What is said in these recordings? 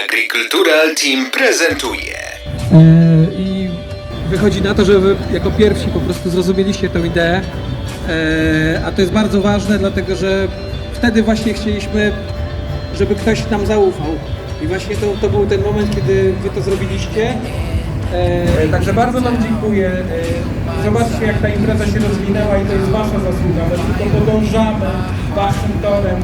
Agricultural Team prezentuje E, I wychodzi na to, że wy jako pierwsi po prostu zrozumieliście tę ideę, E, a to jest bardzo ważne, dlatego że wtedy właśnie chcieliśmy, żeby ktoś nam zaufał. I właśnie to, to był ten moment, kiedy wy to zrobiliście. E, Także bardzo Wam dziękuję. Zobaczcie, jak ta impreza się rozwinęła i to jest Wasza zasługa. My tylko podążamy Waszym torem.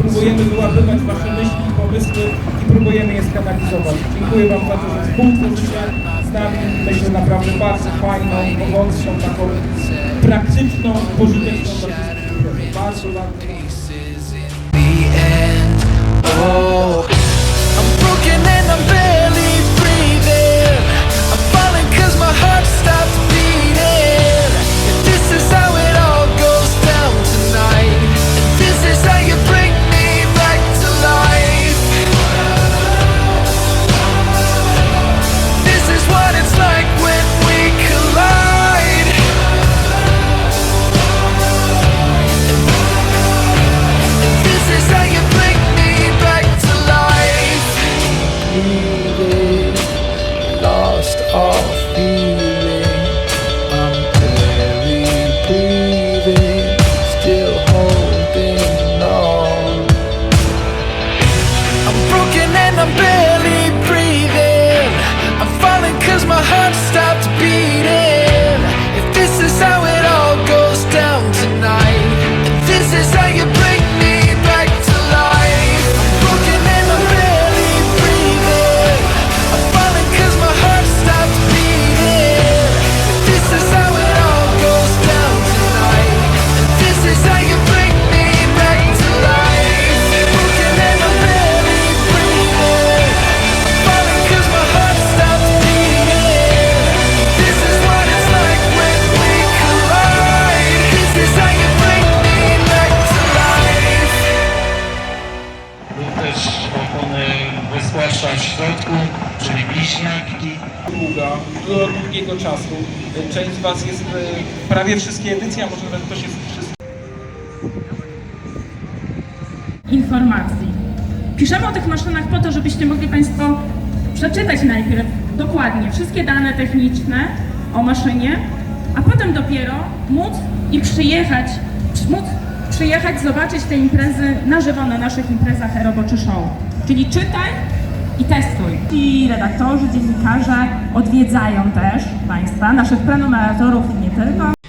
Próbujemy wyłapywać Wasze myśli pomysły i próbujemy je skanalizować. Dziękuję Wam za to, że współtworzycie z nami. Myślę naprawdę bardzo fajną, owocną, taką praktyczną, pożyteczną dla. Bardzo lost off the wyspłaszcza w środku, czyli bliźniaki. długa, do długiego czasu. Część z Was jest e, prawie wszystkie edycje, a może nawet ktoś jest wszystkie. informacji. Piszemy o tych maszynach po to, żebyście mogli Państwo przeczytać najpierw dokładnie wszystkie dane techniczne o maszynie, a potem dopiero móc i przyjechać, móc przyjechać, zobaczyć te imprezy na żywo na naszych imprezach Aerobo czy Show. Czyli czytaj i testuj. I redaktorzy, dziennikarze odwiedzają też Państwa, naszych prenumeratorów i nie tylko.